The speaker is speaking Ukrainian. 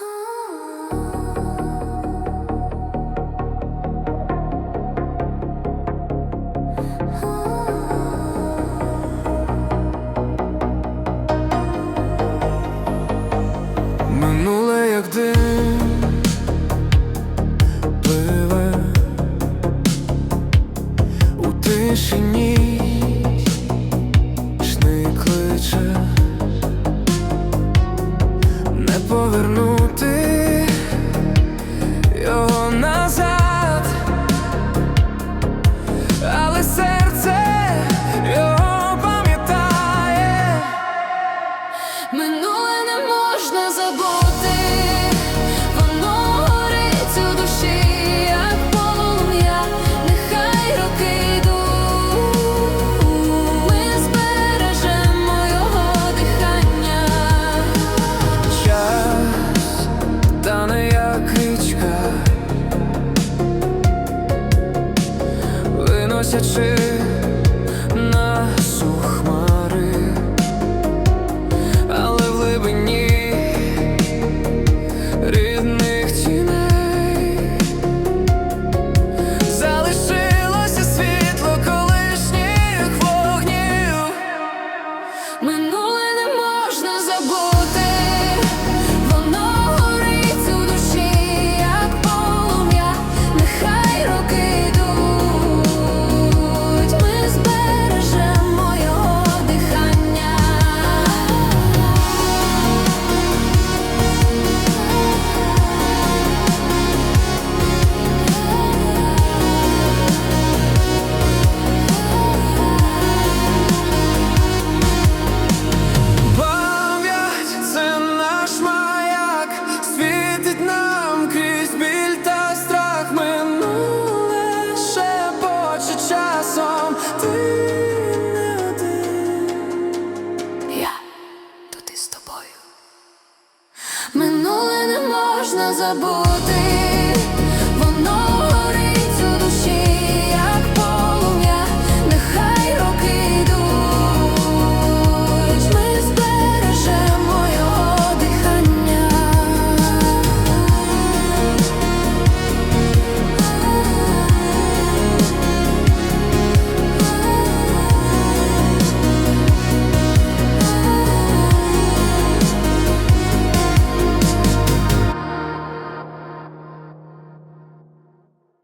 Минуле як дим пливе. У тишині Минуле не можна забути, воно душі, як полум'я, нехай роки йдуть, дихання. Час як річка, виносячи Минуле тобою. Минуле не можна забути,